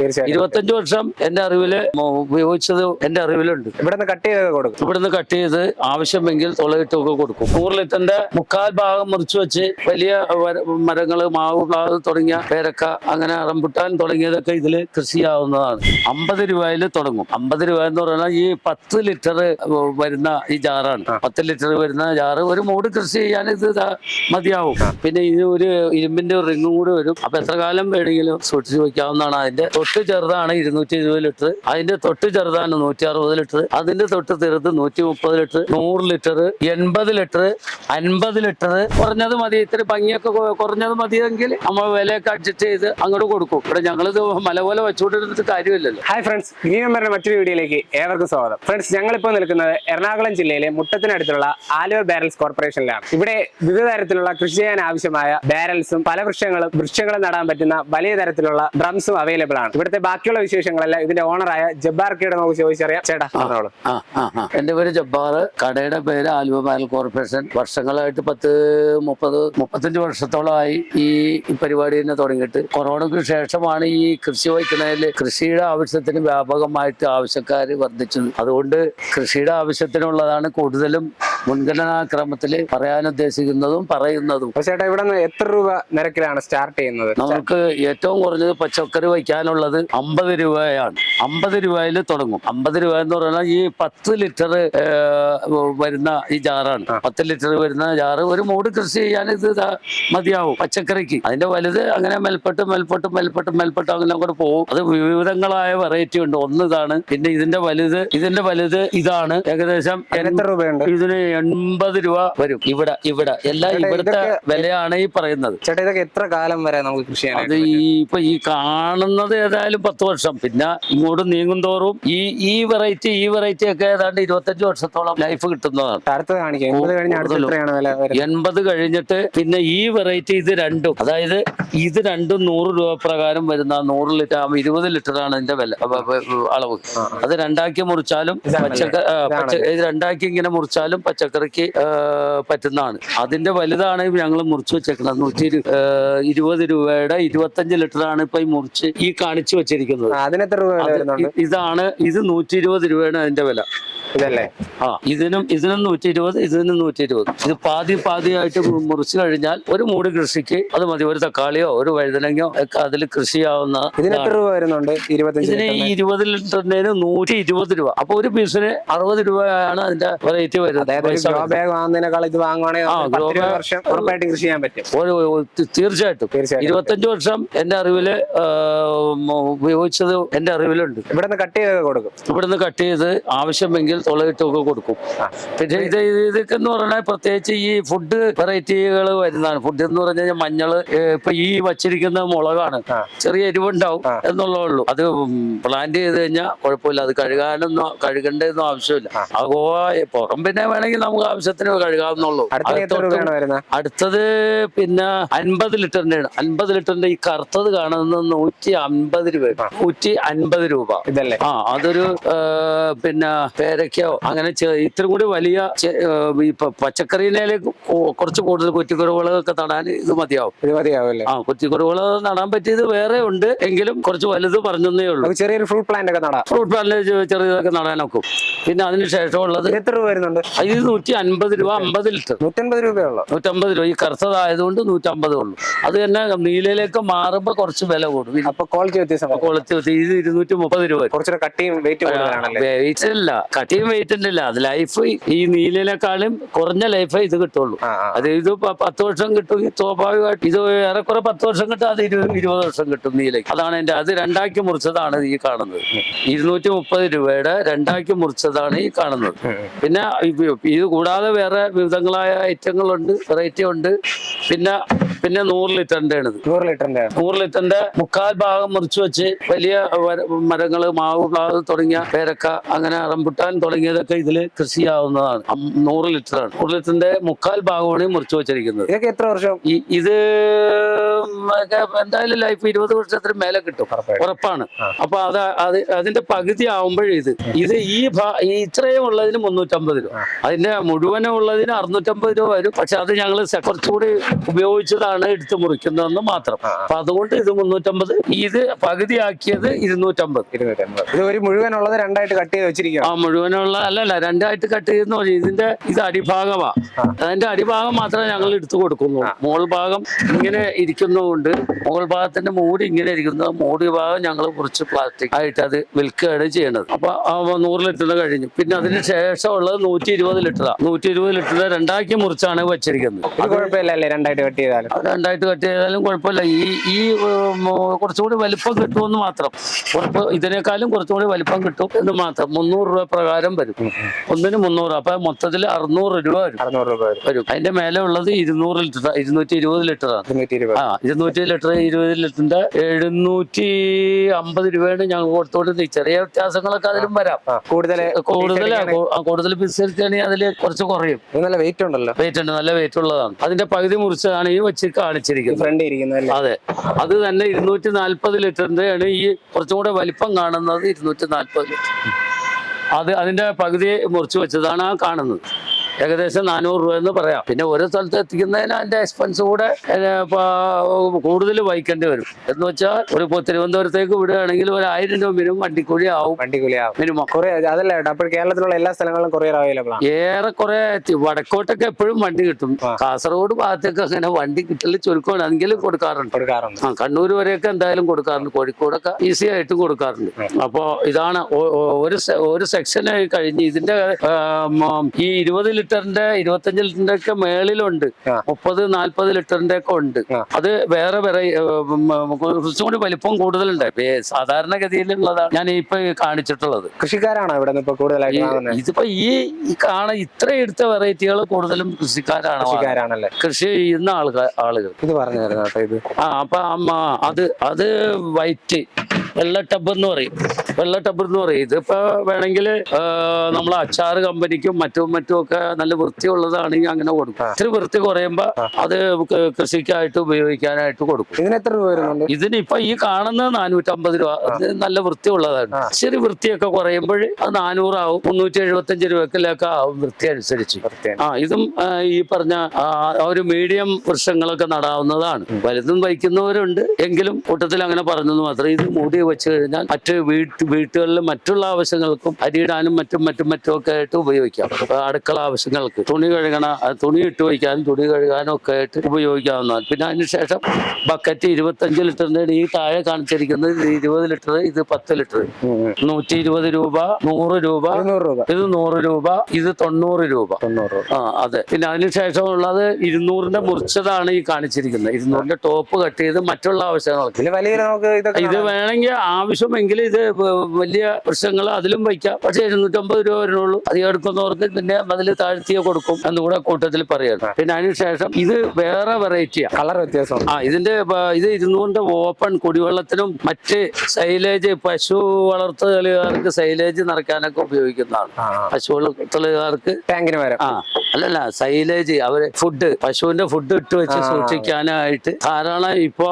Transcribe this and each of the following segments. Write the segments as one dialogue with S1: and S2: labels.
S1: ഇരുപത്തഞ്ച് വർഷം എന്റെ അറിവിൽ ഉപയോഗിച്ചത് എന്റെ അറിവിലുണ്ട്.
S2: ഇവിടെ നിന്ന് കട്ട് ചെയ്ത് കൊടുക്കും.
S1: ഇവിടുന്ന് കട്ട് ചെയ്ത് ആവശ്യമെങ്കിൽ തുളയിട്ടൊക്കെ കൊടുക്കും. നൂറ് ലിറ്ററിന്റെ മുക്കാൽ ഭാഗം മുറിച്ചു വെച്ച് വലിയ മരങ്ങൾ മാവ് പ്ലാവ് തുടങ്ങിയ പേരക്ക അങ്ങനെ റംബുട്ടാൻ തുടങ്ങിയതൊക്കെ ഇതിൽ കൃഷി ആവുന്നതാണ് അമ്പത് രൂപയിൽ തുടങ്ങും. അമ്പത് രൂപ എന്ന് പറഞ്ഞാൽ ഈ പത്ത് ലിറ്റർ വരുന്ന ഈ ജാറാണ്. പത്ത് ലിറ്റർ വരുന്ന ജാറ് ഒരു മൂട് കൃഷി ചെയ്യാൻ ഇത് മതിയാവും. പിന്നെ ഇത് ഒരു ഇരുമ്പിന്റെ റിങ്ങും കൂടി വരും. അപ്പൊ എത്ര കാലം വേണമെങ്കിലും സൂക്ഷിച്ചു വെക്കാവുന്നതാണ് അതിന്റെ തൊട്ട് ചെറുതാണ് ഇരുന്നൂറ്റി ഇരുപത് ലിറ്റർ. അതിന്റെ തൊട്ട് ചെറുതാണ് നൂറ്റി അറുപത് ലിറ്റർ. അതിന്റെ തൊട്ട് ചെറുത് നൂറ്റി മുപ്പത് ലിറ്റർ. നൂറ് ലിറ്റർ എൺപത് ലിറ്റർ അൻപത് ലിറ്റർ. കുറഞ്ഞത് മതി. ഇത്തിരി ഭംഗിയൊക്കെ കുറഞ്ഞത് മതിയെങ്കിൽ നമ്മൾ വിലയൊക്കെ അഡ്ജസ്റ്റ് ചെയ്ത് അങ്ങോട്ട് കൊടുക്കും. ഇവിടെ ഞങ്ങളിത് മല പോലെ വെച്ചുകൊണ്ടിരുന്നിട്ട് കാര്യമില്ലല്ലോ.
S2: ഹായ് ഫ്രണ്ട്സ് ഇനി നമ്മുടെ മറ്റൊരു വീഡിയോയിലേക്ക് ഏവർക്കും സ്വാഗതം. ഫ്രണ്ട്സ് ഞങ്ങളിപ്പോൾ നിൽക്കുന്നത് എറണാകുളം ജില്ലയിലെ മുട്ടത്തിനടുത്തുള്ള ആലുവ ബാരൽസ് കോർപ്പറേഷനിലാണ്. ഇവിടെ വിവിധ തരത്തിലുള്ള കൃഷി ചെയ്യാൻ ആവശ്യമായ ബാരൽസും പല വൃക്ഷങ്ങളും വൃക്ഷങ്ങളും നടാൻ പറ്റുന്ന വലിയ തരത്തിലുള്ള ഡ്രംസും അവൈലബിൾ ആണ്. ഇവിടുത്തെ ബാക്കിയുള്ള വിശേഷങ്ങളല്ല ഇതിന്റെ ഓണറായ ജബ്ബാർക്കയുടെ നമുക്ക് ചോദിച്ചറിയാം. ചേട്ടാ പറഞ്ഞോളൂ.
S1: എന്റെ പേര് ജബ്ബാർ. കടയുടെ പേര് ആലുവ പാനൽ കോർപ്പറേഷൻ. വർഷങ്ങളായിട്ട് പത്ത് മുപ്പത് മുപ്പത്തഞ്ച് വർഷത്തോളമായി ഈ പരിപാടി തന്നെ തുടങ്ങിയിട്ട്. കൊറോണയ്ക്ക് ശേഷമാണ് ഈ കൃഷി വഹിക്കുന്നതിൽ കൃഷിയുടെ ആവശ്യത്തിന് വ്യാപകമായിട്ട് ആവശ്യക്കാർ വർദ്ധിച്ചത്. അതുകൊണ്ട് കൃഷിയുടെ ആവശ്യത്തിനുള്ളതാണ് കൂടുതലും മുൻഗണനാക്രമത്തിൽ പറയാൻ ഉദ്ദേശിക്കുന്നതും പറയുന്നതും.
S2: ചേട്ടാ ഇവിടെ എത്ര രൂപ നിരക്കിലാണ് സ്റ്റാർട്ട് ചെയ്യുന്നത്?
S1: നമുക്ക് ഏറ്റവും കുറഞ്ഞത് പച്ചക്കറി വയ്ക്കാനുള്ളത് അമ്പത് രൂപയാണ്. അമ്പത് രൂപയിൽ തുടങ്ങും. അമ്പത് രൂപ എന്ന് പറഞ്ഞാൽ ഈ പത്ത് ലിറ്റർ വരുന്ന ഈ ജാറാണ്. പത്ത് ലിറ്റർ വരുന്ന ജാറ് ഒരു മൂട് കൃഷി ചെയ്യാൻ ഇത് മതിയാവും പച്ചക്കറിക്ക്. അതിന്റെ വലുത് അങ്ങനെ മെൽപ്പെട്ട് മെൽപ്പെട്ട് മെൽപ്പെട്ട് മെൽപ്പെട്ട് അങ്ങനെ അങ്ങോട്ട് പോകും അത് വിവിധങ്ങളായ വെറൈറ്റി ഉണ്ട്. ഒന്ന് ഇതാണ് പിന്നെ ഇതിന്റെ വലുത് ഇതിന്റെ വലുത് ഇതാണ്. ഏകദേശം
S2: രൂപയുണ്ട്?
S1: ഇതിന് എൺപത് രൂപ വരും. ഇവിടെ ഇവിടെ. എല്ലാ ഇവിടുത്തെ വിലയാണ് ഈ പറയുന്നത്.
S2: ചേട്ടാ ഇതൊക്കെ എത്ര കാലം വരെ നമുക്ക് കൃഷി
S1: അത് ഈ ഇപ്പൊ ഈ കാണുന്നത് ഏതായാലും പത്ത് വർഷം. പിന്നെ ഇങ്ങോട്ട് നീങ്ങും തോറും ഈ ഈ വെറൈറ്റി ഈ വെറൈറ്റി ഒക്കെ ഏതാണ്ട് ഇരുപത്തഞ്ച് വർഷത്തോളം ലൈഫ് കിട്ടുന്നതാണ്.
S2: എൺപത്
S1: കഴിഞ്ഞിട്ട് പിന്നെ ഈ വെറൈറ്റി ഇത് രണ്ടും. അതായത് ഇത് രണ്ടും നൂറ് രൂപ പ്രകാരം വരുന്ന നൂറ് ലിറ്റർ ആകുമ്പോൾ ഇരുപത് ലിറ്റർ ആണ് ഇതിന്റെ വില അളവ്. അത് രണ്ടാക്കി മുറിച്ചാലും പച്ചക്കറി ഇത് രണ്ടാക്കി ഇങ്ങനെ മുറിച്ചാലും പച്ചക്കറിക്ക് പറ്റുന്നതാണ്. അതിന്റെ വലുതാണ് ഞങ്ങൾ മുറിച്ച് വെച്ചേക്കുന്നത് നൂറ്റി ഇരുപത് രൂപയുടെ ഇരുപത്തഞ്ച് ലിറ്റർ ആണ് ഇപ്പൊ ഈ മുറിച്ച് ഈ കാണിച്ചു വെച്ചിരിക്കുന്നത്.
S2: രൂപ
S1: ഇതാണ് ഇത് നൂറ്റി ഇരുപത് രൂപയാണ് അതിന്റെ വില.
S2: ഇതല്ലേ?
S1: ആ ഇതിനും ഇതിനും നൂറ്റി ഇരുപത് ഇതിനും നൂറ്റി ഇരുപത് ഇത് പാതി പാതിയായിട്ട് മുറിച്ചു കഴിഞ്ഞാൽ ഒരു മൂട് കൃഷിക്ക് അത് മതി. ഒരു തക്കാളിയോ ഒരു വഴുതനങ്ങയോ ഒക്കെ അതിൽ കൃഷിയാവുന്ന
S2: ഇതിന് എത്ര രൂപ വരുന്നുണ്ട്? ഇരുപത്തഞ്ച്
S1: ഇതിന് ഈ ഇരുപത് ലിറ്ററിന് നൂറ്റി ഇരുപത് രൂപ. അപ്പൊ ഒരു പീസിന് അറുപത് രൂപയാണ് അതിന്റെ റേറ്റ് വരുന്നത്. തീർച്ചയായിട്ടും. ഇരുപത്തഞ്ച് വർഷം എന്റെ അറിവിൽ ഉപയോഗിച്ചത് എന്റെ അറിവിലുണ്ട്.
S2: ഇവിടെ നിന്ന് കട്ട് ചെയ്ത് കൊടുക്കും.
S1: ഇവിടുന്ന് കട്ട് ചെയ്ത് ആവശ്യമെങ്കിൽ തുളയിട്ടൊക്കെ കൊടുക്കും. പിന്നെ ഇത് ഇത് ഇതൊക്കെ എന്ന് പറഞ്ഞാൽ പ്രത്യേകിച്ച് ഈ ഫുഡ് വെറൈറ്റികൾ വരുന്നതാണ്. ഫുഡ് എന്ന് പറഞ്ഞു കഴിഞ്ഞാൽ മഞ്ഞൾ ഇപ്പൊ ഈ വച്ചിരിക്കുന്ന മുളകാണ്. ചെറിയ എരിവുണ്ടാവും. എന്നുള്ളേ ഉള്ളൂ. അത് പ്ലാന്റ് ചെയ്ത് കഴിഞ്ഞാൽ കുഴപ്പമില്ല. അത് കഴുകാനൊന്നും കഴുകേണ്ടതൊന്നും ആവശ്യമില്ല. അപ്പോ പുറം പിന്നെ വേണമെങ്കിൽ നമുക്ക് ആവശ്യത്തിന് കഴുകാവുന്നുള്ളൂ. അടുത്തത് പിന്നെ അൻപത് ലിറ്ററിന്റെ അൻപത് ലിറ്ററിന്റെ ഈ കറുത്തത് കാണുന്ന നൂറ്റി അൻപത് രൂപ. നൂറ്റി അൻപത് രൂപ.
S2: ഇതല്ലേ?
S1: ആ അതൊരു പിന്നെ പിന്നെ പേരയ്ക്കോ അങ്ങനെ ഇത്ര കൂടി വലിയ ചെ- ഈ പ- പച്ചക്കറിയിലേക്ക് കുറച്ച് കൂടുതൽ കുറ്റിക്കുറവുകളൊക്കെ നടാൻ ഇത് മതിയാവും.
S2: ഇത് മതിയാവുമല്ലേ
S1: ആ കുറ്റിക്കുറവുകൾ നടാൻ പറ്റിയത് വേറെ ഉണ്ട്. എങ്കിലും കുറച്ച് വലുത് പറഞ്ഞേ ഉള്ളൂ.
S2: ചെറിയൊരു ഫ്രൂട്ട് പ്ലാന്റ് ഒക്കെ നടാം.
S1: ഫ്രൂട്ട് പ്ലാന്റ് ചെറിയതൊക്കെ നടാനൊക്കും. പിന്നെ അതിന് ശേഷമുള്ളത്
S2: ഉള്ളത് എത്ര രൂപ വരുന്നുണ്ട്?
S1: ഇത് നൂറ്റി അൻപത് രൂപ അമ്പത് ലിറ്റർ.
S2: നൂറ്റൻപത് രൂപയുള്ളൂ
S1: നൂറ്റമ്പത് രൂപ. ഈ കറുത്തതായതുകൊണ്ട് നൂറ്റമ്പത് ഉള്ളൂ. അത് തന്നെ നീലയിലേക്ക് മാറുമ്പോൾ കുറച്ച് വില കൂടും.
S2: അപ്പൊ ക്വാളിറ്റി വ്യത്യാസം
S1: ക്വാളിറ്റി വ്യത്യാസം. ഇത് ഇരുന്നൂറ്റി മുപ്പത് രൂപ.
S2: കുറച്ചുകൂടെ കട്ടിയും വെയിറ്റ് കൂടുതലാണല്ലേ?
S1: വെയിറ്റ് ഇല്ല കട്ടിയും വെയിറ്റ് ഉണ്ടല്ല. അത് ലൈഫ് ഈ നീലിനേക്കാളും കുറഞ്ഞ ലൈഫേ ഇത് കിട്ടുള്ളൂ. അത് ഇത് പത്ത് വർഷം കിട്ടും സ്വാഭാവികമായിട്ട് ഇത് ഏറെക്കുറെ പത്ത് വർഷം കിട്ടും അത് ഇരുപത് ഇരുപത് വർഷം കിട്ടും നീലയ്ക്ക്. അതാണ് എന്റെ അത് രണ്ടാക്കി മുറിച്ചതാണ് ഈ കാണുന്നത്. ഇരുന്നൂറ്റി മുപ്പത് രൂപയുടെ രണ്ടാക്കി മുറിച്ചതാണ് ഈ കാണുന്നത്. പിന്നെ ഇത് കൂടാതെ വേറെ വിവിധങ്ങളായ ഐറ്റങ്ങളുണ്ട് വെറൈറ്റി ഉണ്ട്. പിന്നെ പിന്നെ നൂറ് ലിറ്ററിന്റെ ആണ്
S2: നൂറ് ലിറ്ററിന്റെ
S1: നൂറ് ലിറ്ററിന്റെ മുക്കാൽ ഭാഗം മുറിച്ചു വെച്ച് വലിയ മരങ്ങൾ മാവ് പ്ലാവ് തുടങ്ങിയ പേരക്ക അങ്ങനെ റംബുട്ടാൻ തുടങ്ങിയതൊക്കെ ഇതിൽ കൃഷി ആവുന്നതാണ് നൂറ് ലിറ്ററാണ്. നൂറ് ലിറ്ററിന്റെ മുക്കാൽ ഭാഗമാണ് മുറിച്ചു വെച്ചിരിക്കുന്നത്.
S2: ഇതൊക്കെ എത്ര വർഷം?
S1: ഇത് എന്തായാലും ലൈഫ് ഇരുപത് വർഷത്തിന് മേലെ കിട്ടും. ഉറപ്പാണ്. അപ്പൊ അത് അത് അതിന്റെ പകുതി ആവുമ്പോഴേ ഇത്. ഇത് ഈ ഇത്രയും ഉള്ളതിന് മുന്നൂറ്റമ്പത് രൂപ. അതിന്റെ മുഴുവനും ഉള്ളതിന് അറുന്നൂറ്റമ്പത് രൂപ വരും. പക്ഷെ അത് ഞങ്ങൾ കുറച്ചുകൂടി ഉപയോഗിച്ചതാണ് എടുത്തു മുറിക്കുന്നതെന്ന് മാത്രം. അപ്പൊ അതുകൊണ്ട് ഇത് മുന്നൂറ്റമ്പത് ഇത് പകുതിയാക്കിയത് ഇരുന്നൂറ്റമ്പത്.
S2: ഇരുന്നൂറ്റമ്പത്. ഇത് ഒരു മുഴുവനുള്ളത് രണ്ടായിട്ട് കട്ട് ചെയ്ത് വെച്ചിരിക്കുക
S1: ആ മുഴുവനുള്ള അല്ലല്ല രണ്ടായിട്ട് കട്ട് ചെയ്യുന്ന ഇതിന്റെ ഇത് അടിഭാഗമാ. അതിന്റെ അടിഭാഗം മാത്രമേ ഞങ്ങൾ എടുത്തു കൊടുക്കുന്നു മുകൾ ഭാഗം ഇങ്ങനെ ഇരിക്കുന്നതുകൊണ്ട് മുകൾ ഭാഗത്തിന്റെ മൂടി ഇങ്ങനെ ഇരിക്കുന്നത് മൂടി ഭാഗം ഞങ്ങൾ കുറച്ച് പ്ലാസ്റ്റിക് ആയിട്ട് അത് വിൽക്കുകയാണ് ചെയ്യണത്. അപ്പൊ ആ നൂറ് ലിറ്ററിന് കഴിഞ്ഞു. പിന്നെ അതിന് ശേഷമുള്ളത് നൂറ്റി ഇരുപത് ലിറ്ററാണ് നൂറ്റി ഇരുപത് ലിറ്റർ രണ്ടാക്കി മുറിച്ചാണ് വെച്ചിരിക്കുന്നത്.
S2: രണ്ടായിട്ട് കട്ട് ചെയ്താലും?
S1: രണ്ടായിട്ട് കട്ട് ചെയ്താലും കുഴപ്പമില്ല. ഈ ഈ കുറച്ചുകൂടി വലിപ്പം കിട്ടുമെന്ന് മാത്രം. ഇതിനേക്കാളും കുറച്ചുകൂടി വലിപ്പം കിട്ടും എന്ന് മാത്രം. മുന്നൂറ് രൂപ പ്രകാരം വരും. ഒന്നിന് മുന്നൂറ്. അപ്പൊ മൊത്തത്തിൽ അറുന്നൂറ് രൂപ വരും.
S2: അറുന്നൂറ് രൂപ വരും.
S1: അതിന്റെ മേലെ ഉള്ളത് ഇരുന്നൂറ് ലിറ്റർ ഇരുന്നൂറ്റി ഇരുപത് ലിറ്റർ ആ ഇരുന്നൂറ്റി ലിറ്റർ ഇരുപത് ലിറ്ററിന്റെ എഴുന്നൂറ്റി അമ്പത് രൂപയാണ് ഞങ്ങൾ കൊടുത്തോണ്ട് ചെറിയ വ്യത്യാസങ്ങളൊക്കെ അതിലും വരാം.
S2: കൂടുതൽ
S1: കൂടുതൽ കൂടുതൽ പിസ്സരിച്ചാണെങ്കിൽ അതിൽ കുറച്ച് കുറയും.
S2: നല്ല വെയിറ്റ് ഉണ്ടല്ലോ.
S1: വെയിറ്റ് ഉണ്ട് നല്ല വെയിറ്റ് ഉള്ളതാണ്. അതിന്റെ പകുതി മുറിച്ചതാണ് ഈ വെച്ച് കാണിച്ചിരിക്കുന്നത്.
S2: ഫ്രണ്ട് ഇരിക്കുന്നത്
S1: അതെ. അത് തന്നെ ഇരുന്നൂറ്റി നാല്പത് ലിറ്ററിന്റെ ആണ് ഈ കുറച്ചും കൂടെ വലിപ്പം കാണുന്നത് ഇരുന്നൂറ്റി നാല്പത് ലിറ്റർ. അത് അതിന്റെ പകുതി മുറിച്ചു വെച്ചതാണ് ആ കാണുന്നത്. ഏകദേശം നാനൂറ് രൂപ എന്ന് പറയാം. പിന്നെ ഓരോ സ്ഥലത്ത് എത്തിക്കുന്നതിന് അതിന്റെ എക്സ്പെൻസ് കൂടെ കൂടുതൽ വഹിക്കേണ്ടി വരും. എന്ന് വെച്ചാൽ ഒരു തിരുവനന്തപുരത്തേക്ക് വിടുകയാണെങ്കിൽ ഒരു ആയിരം രൂപ മിനിമം വണ്ടിക്കൂലി ആവും.
S2: വണ്ടിക്കൂലിയാവും
S1: മിനിമം
S2: കുറേ അതല്ല അപ്പോൾ കേരളത്തിലുള്ള എല്ലാ സ്ഥലങ്ങളിലും കൊറിയർ അവൈലബിൾ ആണ്.
S1: ഏറെക്കുറെ വടക്കോട്ടൊക്കെ എപ്പോഴും വണ്ടി കിട്ടും. കാസർഗോഡ് ഭാഗത്തേക്ക് അങ്ങനെ വണ്ടി കിട്ടൽ ചുരുക്കമാണ്. എങ്കിലും കൊടുക്കാറുണ്ട്.
S2: കൊടുക്കാറുണ്ട്.
S1: ആ കണ്ണൂർ വരെയൊക്കെ എന്തായാലും കൊടുക്കാറുണ്ട്. കോഴിക്കോടൊക്കെ ഈസി ആയിട്ട് കൊടുക്കാറുണ്ട്. അപ്പോ ഇതാണ് ഒരു ഒരു സെക്ഷൻ കഴിഞ്ഞ് ഇതിന്റെ ഈ ഇരുപത് ലിറ്ററിന്റെ ഇരുപത്തഞ്ച് ലിറ്ററിന്റെ ഒക്കെ മേളിലുണ്ട്. മുപ്പത് നാല്പത് ലിറ്ററിന്റെ ഒക്കെ ഉണ്ട് അത് വേറെ വേറെ കുറച്ചും കൂടി വലിപ്പം കൂടുതലുണ്ട്. സാധാരണഗതിയിലുള്ളതാണ് ഞാൻ ഇപ്പൊ കാണിച്ചിട്ടുള്ളത്.
S2: കൃഷിക്കാരാണോ ഇവിടെ
S1: ഇതിപ്പോ ഈ കാണ ഇത്ര എടുത്ത വെറൈറ്റികൾ കൂടുതലും കൃഷിക്കാരാണ്. കൃഷി ചെയ്യുന്ന ആളുകൾ ആളുകൾ.
S2: ഇത് പറഞ്ഞു തരുന്ന കേട്ടോ ഇത്.
S1: ആ അപ്പൊ അമ്മ അത് അത് വൈറ്റ്. വെള്ള ടബ് എന്ന് പറയും. വെള്ള ടബ് എന്ന് പറയും. ഇതിപ്പോ വേണമെങ്കിൽ നമ്മൾ അച്ചാർ കമ്പനിക്കും മറ്റും മറ്റും ഒക്കെ നല്ല വൃത്തിയുള്ളതാണെങ്കിൽ അങ്ങനെ കൊടുക്കാം. ഇത്തിരി വൃത്തി കുറയുമ്പോ അത് കൃഷിക്കായിട്ട് ഉപയോഗിക്കാനായിട്ട് കൊടുക്കും.
S2: ഇതിന് എത്ര രൂപ വരുന്നുണ്ട്?
S1: ഇതിന് ഇപ്പൊ ഈ കാണുന്ന നാനൂറ്റമ്പത് രൂപ. അത് നല്ല വൃത്തിയുള്ളതാണ്. ഇച്ചിരി വൃത്തിയൊക്കെ കുറയുമ്പോൾ അത് നാനൂറാവും. മുന്നൂറ്റി എഴുപത്തഞ്ച് രൂപക്കിലൊക്കെ ആവും വൃത്തി അനുസരിച്ച്. ആ ഇതും ഈ പറഞ്ഞ ഒരു മീഡിയം വൃക്ഷങ്ങളൊക്കെ നടാവുന്നതാണ്. വലുതും വയ്ക്കുന്നവരുണ്ട്. എങ്കിലും കൂട്ടത്തിൽ അങ്ങനെ പറഞ്ഞെന്ന് മാത്രം. ഇത് മൂടി വെച്ച് കഴിഞ്ഞാൽ മറ്റ് വീട്ട് വീട്ടുകളിൽ മറ്റുള്ള ആവശ്യങ്ങൾക്കും അരിയിടാനും മറ്റും മറ്റും മറ്റും ഒക്കെ ആയിട്ട് ഉപയോഗിക്കാം. അടുക്കള ആവശ്യങ്ങൾക്ക് തുണി കഴുകണ തുണി ഇട്ട് വയ്ക്കാനും തുണി കഴുകാനും ഒക്കെ ആയിട്ട് ഉപയോഗിക്കാവുന്നതാണ്. പിന്നെ അതിനുശേഷം ബക്കറ്റ് ഇരുപത്തഞ്ച് ലിറ്ററിന്റെ ഈ താഴെ കാണിച്ചിരിക്കുന്നത് ഇത് ഇരുപത് ലിറ്റർ ഇത് പത്ത് ലിറ്റർ. നൂറ്റി ഇരുപത് രൂപ നൂറ് രൂപ ഇത് നൂറ് രൂപ ഇത് തൊണ്ണൂറ് രൂപ.
S2: തൊണ്ണൂറ്
S1: ആ അതെ. പിന്നെ അതിനുശേഷമുള്ളത് ഇരുന്നൂറിന്റെ മുറിച്ചതാണ് ഈ കാണിച്ചിരിക്കുന്നത്. ഇരുന്നൂറിന്റെ ടോപ്പ് കട്ട് ചെയ്ത് മറ്റുള്ള ആവശ്യങ്ങൾക്ക്. ഇത് വേണമെങ്കിൽ ആവശ്യമെങ്കിൽ ഇത് വലിയ പ്രശ്നങ്ങൾ അതിലും വയ്ക്കാം. പക്ഷെ എഴുന്നൂറ്റമ്പത് രൂപ വരുന്നുള്ളൂ അധികം എടുക്കുന്നവർക്ക് പിന്നെ അതിൽ താഴ്ത്തിയേ കൊടുക്കും എന്നുകൂടെ കൂട്ടത്തിൽ പറയാം പിന്നെ അതിനുശേഷം ഇത് വേറെ വെറൈറ്റിയാണ്
S2: കളർ വ്യത്യാസം.
S1: ആ ഇതിന്റെ ഇത് ഇരുന്നൂറിന്റെ ഓപ്പൺ കുടിവെള്ളത്തിനും മറ്റ് സൈലേജ് പശു വളർത്തലുകാർക്ക് സൈലേജ് നിറയ്ക്കാനൊക്കെ ഉപയോഗിക്കുന്നതാണ്. പശു വളർത്തലുകാർക്ക്
S2: ടാങ്കിന് വരാം
S1: ആ അല്ലല്ല സൈലേജ് അവർ ഫുഡ് പശുവിന്റെ ഫുഡ് ഇട്ട് വെച്ച് സൂക്ഷിക്കാനായിട്ട് ധാരാളം ഇപ്പോ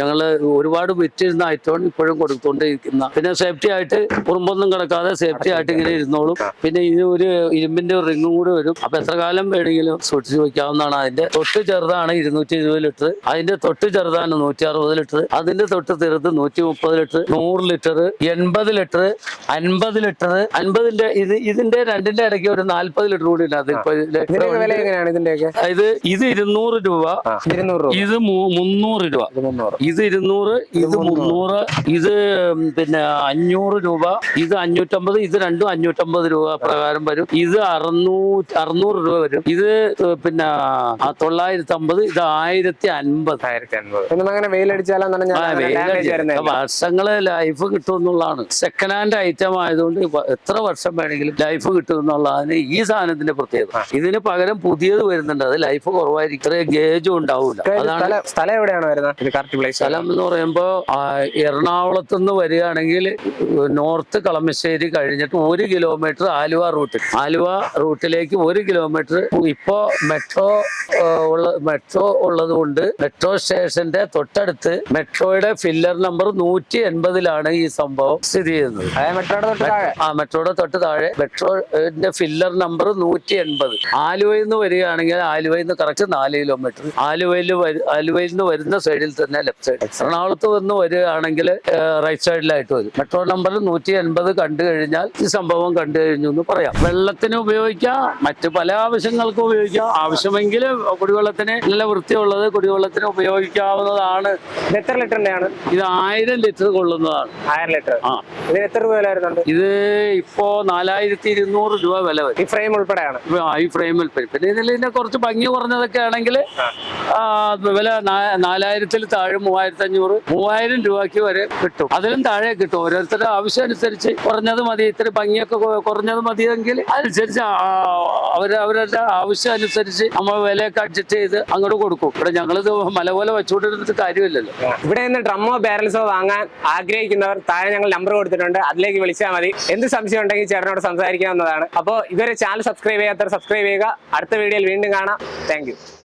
S1: ഞങ്ങൾ ഒരുപാട് വിറ്റിരുന്ന ഐറ്റമാണ് ഇപ്പോഴും കൊടുത്തുകൊണ്ടിരിക്കുന്ന പിന്നെ സേഫ്റ്റി ആയിട്ട് ഉറുമ്പൊന്നും കിടക്കാതെ സേഫ്റ്റി ആയിട്ട് ഇങ്ങനെ ഇരുന്നോളും. പിന്നെ ഇത് ഒരു ഇരുമ്പിന്റെ റിങ്ങും കൂടി വരും. അപ്പൊ എത്ര കാലം വേണമെങ്കിലും സൂക്ഷിച്ചു വെക്കാവുന്നതാണ് അതിന്റെ. തൊട്ട് ചെറുതാണ് ഇരുന്നൂറ്റി ഇരുപത് ലിറ്റർ. അതിന്റെ തൊട്ട് ചെറുതാണ് നൂറ്റി അറുപത് ലിറ്റർ. അതിന്റെ തൊട്ട് ചെറുത് നൂറ്റി മുപ്പത് ലിറ്റർ. നൂറ് ലിറ്റർ എൺപത് ലിറ്റർ അൻപത് ലിറ്റർ. അൻപതിന്റെ ഇത് ഇതിന്റെ രണ്ടിന്റെ ഇടയ്ക്ക് ഒരു നാല്പത് ലിറ്റർ കൂടി ഇത് ഇരുന്നൂറ് രൂപ.
S2: ഇരുന്നൂറ്
S1: ഇത് മുന്നൂറ് രൂപ.
S2: ഇത് മുന്നൂറ്.
S1: ഇത് ഇരുന്നൂറ് ഇത് മുന്നൂറ് ഇത് പിന്നെ അഞ്ഞൂറ് രൂപ ഇത് അഞ്ഞൂറ്റമ്പത് ഇത് രണ്ടും അഞ്ഞൂറ്റമ്പത് രൂപ പ്രകാരം വരും. ഇത് അറുന്നൂറ്റി അറുന്നൂറ് രൂപ വരും. ഇത് പിന്നെ തൊള്ളായിരത്തി അമ്പത് ഇത് ആയിരത്തി അൻപത്
S2: ആയിരത്തി അൻപത്
S1: വർഷങ്ങൾ ലൈഫ് കിട്ടും എന്നുള്ളതാണ് സെക്കൻഡ് ഹാൻഡ് ഐറ്റം ആയതുകൊണ്ട് എത്ര വർഷം വേണമെങ്കിലും ലൈഫ് കിട്ടും എന്നുള്ളതാണ് ഈ സാധനത്തിന്റെ പ്രത്യേകത. ഇതിന് പകരം പുതിയത് വരുന്നുണ്ട്. അത് ലൈഫ് കുറവായിരിക്കും. ഇത്രയും ഗേജും ഉണ്ടാവില്ല അതാണ്
S2: സ്ഥലം എവിടെയാണ് വരുന്നത്?
S1: സ്ഥലം എന്ന് പറയുമ്പോ എറണാകുളത്ത് നിന്ന് വരികയാണെങ്കിൽ നോർത്ത് കളമശ്ശേരി കഴിഞ്ഞിട്ട് ഒരു കിലോമീറ്റർ ആലുവ റൂട്ടിൽ ആലുവ റൂട്ടിലേക്ക് ഒരു കിലോമീറ്റർ. ഇപ്പോ മെട്രോ ഉള്ള മെട്രോ ഉള്ളത് കൊണ്ട് മെട്രോ സ്റ്റേഷന്റെ തൊട്ടടുത്ത് മെട്രോയുടെ ഫില്ലർ നമ്പർ നൂറ്റി എൺപതിലാണ് ഈ സംഭവം സ്ഥിതി ചെയ്യുന്നത്. ആ മെട്രോയുടെ തൊട്ട് താഴെ മെട്രോന്റെ ഫില്ലർ നമ്പർ നമ്പർ നൂറ്റി എൺപത് ആലുവയിൽ നിന്ന് വരികയാണെങ്കിൽ ആലുവയിൽ നിന്ന് കറക്റ്റ് നാല് കിലോമീറ്റർ. ആലുവയിൽ ആലുവയിൽ നിന്ന് വരുന്ന സൈഡിൽ തന്നെ ലെഫ്റ്റ് സൈഡ്. എറണാകുളത്ത് വന്ന് വരികയാണെങ്കിൽ റൈറ്റ് സൈഡിലായിട്ട് വരും. മെട്രോ നമ്പർ നൂറ്റി എൺപത് കണ്ടു കഴിഞ്ഞാൽ ഈ സംഭവം കണ്ടു കഴിഞ്ഞു എന്ന് പറയാം. വെള്ളത്തിന് ഉപയോഗിക്കാം മറ്റ് പല ആവശ്യങ്ങൾക്കും ഉപയോഗിക്കാം. ആവശ്യമെങ്കിൽ കുടിവെള്ളത്തിന് നല്ല വൃത്തിയുള്ളത് കുടിവെള്ളത്തിന് ഉപയോഗിക്കാവുന്നതാണ്.
S2: എത്ര ലിറ്ററിന്റെയാണ്
S1: ഇത് ആയിരം ലിറ്റർ കൊള്ളുന്നതാണ്.
S2: ആയിരം ലിറ്റർ.
S1: ആ.
S2: ഇതിന് എത്ര രൂപ വില
S1: ഇത് ഇപ്പോ നാലായിരത്തി ഇരുന്നൂറ് രൂപ വില വരും.
S2: ഈ ഫ്രെയിം ഉൾപ്പെടെയാണ്.
S1: ഈ ഫ്രെയിമിൽ ഉൾപ്പെടെ. പിന്നെ ഇതിൽ ഇതിന്റെ കുറച്ച് ഭംഗി കുറഞ്ഞതൊക്കെ ആണെങ്കിൽ വില നാലായിരത്തിൽ താഴെ മൂവായിരത്തി അഞ്ഞൂറ് മൂവായിരം രൂപയ്ക്ക് വരെ കിട്ടും. അതിലും താഴെ കിട്ടും. ഓരോരുത്തരുടെ ആവശ്യം അനുസരിച്ച് കുറഞ്ഞത് മതി ഇത്ര ഭംഗിയൊക്കെ കുറഞ്ഞത് മതിയെങ്കിൽ അതനുസരിച്ച് അവർ അവരുടെ ആവശ്യം അനുസരിച്ച് നമ്മൾ വിലയൊക്കെ അഡ്ജസ്റ്റ് ചെയ്ത് അങ്ങോട്ട് കൊടുക്കും. ഇവിടെ ഞങ്ങളിത് മല പോലെ വെച്ചുകൊണ്ടിരുന്നിട്ട് കാര്യമില്ലല്ലോ.
S2: ഇവിടെ നിന്ന് ഡ്രമ്മോ ബാരൽസോ വാങ്ങാൻ ആഗ്രഹിക്കുന്നവർ താഴെ ഞങ്ങൾ നമ്പർ കൊടുത്തിട്ടുണ്ട്. അതിലേക്ക് വിളിച്ചാൽ മതി. എന്ത് സംശയം ഉണ്ടെങ്കിൽ ചേട്ടനോട് സംസാരിക്കാവുന്നതാണ്. അപ്പോൾ ഇതുവരെ ചാനൽ സബ്സ്ക്രൈബ് ചെയ്യാത്തവർ സബ്സ്ക്രൈബ് ചെയ്യുക. അടുത്ത വീഡിയോയിൽ വീണ്ടും കാണാം. താങ്ക്